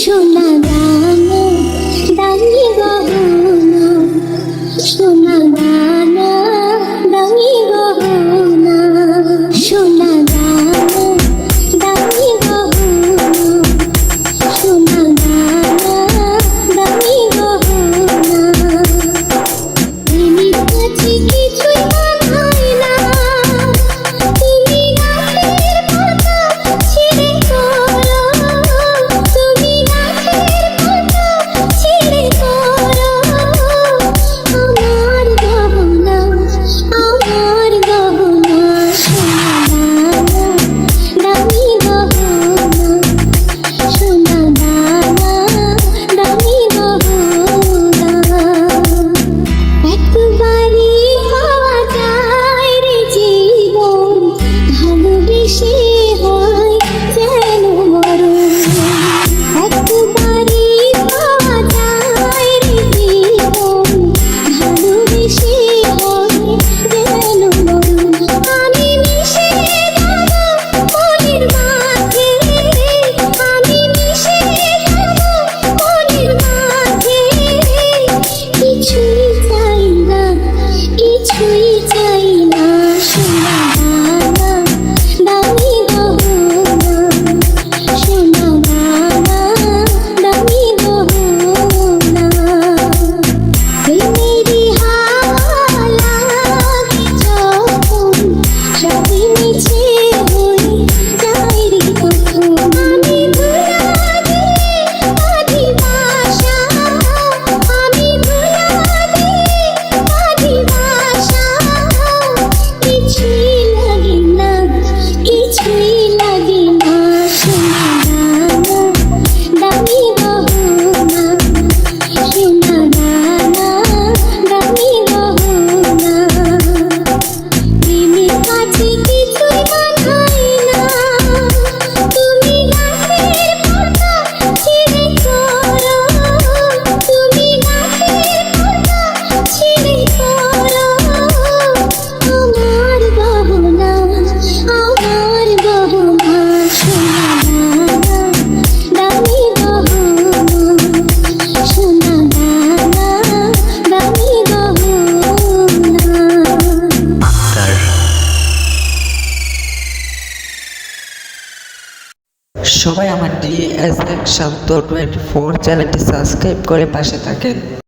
সোনা গান দাঁড়িয়ে গহনা, সোনা গান দাঁড়িয়ে গহনা, সোনা গান দাঁড়িয়ে গহনা, সোনা গান দাঁড়িয়ে গহনা। কিছু সবাই আমার ডিএসএ শান্ত টোয়েন্টি ফোর চ্যানেলটি সাবস্ক্রাইব করে পাশে থাকেন।